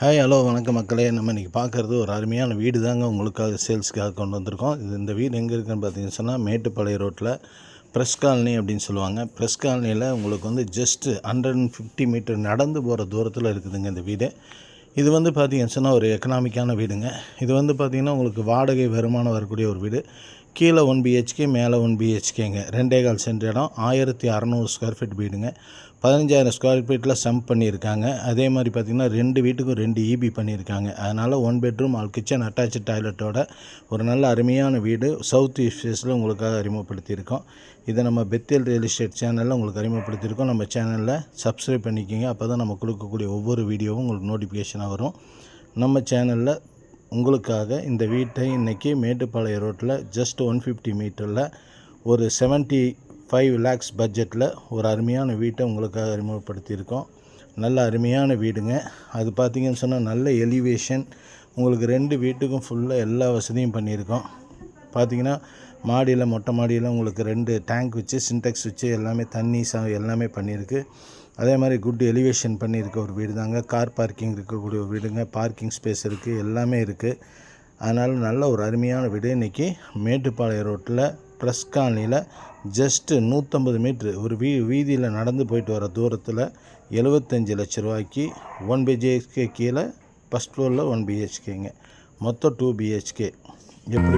Hi hello வணக்கம் மக்களே. நம்ம இன்றைக்கி பார்க்குறது ஒரு அருமையான வீடு தாங்க. உங்களுக்காக சேல்ஸுக்காக கொண்டு வந்திருக்கோம். இது இந்த வீடு எங்கே இருக்குன்னு பார்த்தீங்கன்னு சொன்னால் மேட்டுப்பாளைய ரோட்டில் ப்ரெஸ் காலனி அப்படின்னு சொல்லுவாங்க. ப்ரெஸ் காலனியில் உங்களுக்கு வந்து just hundred and fifty meter நடந்து போகிற தூரத்தில் இருக்குதுங்க இந்த வீடு. இது வந்து பார்த்தீங்கன்னு சொன்னால் ஒரு எக்கனாமிக்கான வீடுங்க. இது வந்து பார்த்திங்கன்னா உங்களுக்கு வாடகை வருமானம் வரக்கூடிய ஒரு வீடு. கீழே ஒன் பிஹெச்கே மேலே ஒன் பிஹெச்கேங்க ரெண்டே கால் சென்ட் இடம். ஆயிரத்தி அறநூறு ஸ்கொயர் ஃபீட் வீடுங்க. பதினஞ்சாயிரம் ஸ்கொயர் ஃபீட்டில் சம்ப் பண்ணியிருக்காங்க. அதே மாதிரி பார்த்திங்கன்னா ரெண்டு வீட்டுக்கும் ரெண்டு இபி பண்ணியிருக்காங்க. அதனால் one bedroom hall kitchen attach டாய்லெட்டோட ஒரு நல்ல அருமையான வீடு. சவுத் ஈஸ்ட் உங்களுக்காக அறிமுகப்படுத்தியிருக்கோம். இதை நம்ம பெத்தேல் ரியல் எஸ்டேட் சேனலில் உங்களுக்கு அறிமுகப்படுத்தியிருக்கோம். நம்ம சேனலில் சப்ஸ்கிரைப் பண்ணிக்கோங்க. அப்போ தான் நம்ம கொடுக்கக்கூடிய ஒவ்வொரு வீடியோவும் உங்களுக்கு நோட்டிஃபிகேஷனாக வரும். நம்ம சேனலில் உங்களுக்காக இந்த வீட்டை இன்றைக்கி மேட்டுப்பாளைய ரோட்டில் ஜஸ்ட் ஒன் ஃபிஃப்டி மீட்டரில் ஒரு செவன்ட்டி ஃபைவ் லேக்ஸ் பட்ஜெட்டில் ஒரு அருமையான வீட்டை உங்களுக்காக அறிமுகப்படுத்தியிருக்கோம். நல்ல அருமையான வீடுங்க. அது பார்த்தீங்கன்னு சொன்னால் நல்ல எலிவேஷன் உங்களுக்கு ரெண்டு வீட்டுக்கும் ஃபுல்லாக எல்லா வசதியும் பண்ணியிருக்கோம். பார்த்தீங்கன்னா மாடியில் மொட்டை மாடியில் உங்களுக்கு ரெண்டு டேங்க் வச்சு சின்டெக்ஸ் வச்சு எல்லாமே தண்ணி சா எல்லாமே பண்ணியிருக்கு. அதே மாதிரி குட் எலிவேஷன் பண்ணியிருக்க ஒரு வீடு தாங்க கார் பார்க்கிங் இருக்கக்கூடிய ஒரு வீடுங்க. பார்க்கிங் ஸ்பேஸ் இருக்குது எல்லாமே இருக்குது அதனால் நல்ல ஒரு அருமையான வீடு. இன்றைக்கி மேட்டுப்பாளைய ரோட்டில் ப்ரெஸ் காலனியில் ஜஸ்ட்டு நூற்றம்பது மீட்ரு ஒரு வீ வீதியில் நடந்து போயிட்டு வர தூரத்தில் எழுபத்தஞ்சி லட்ச ரூபாய்க்கு ஒன் பிஹெச்கே கீழே ஃபஸ்ட் ஃப்ளோரில் ஒன் பிஹெச்கேங்க மொத்தம் டூ பிஹெச்கே எப்படி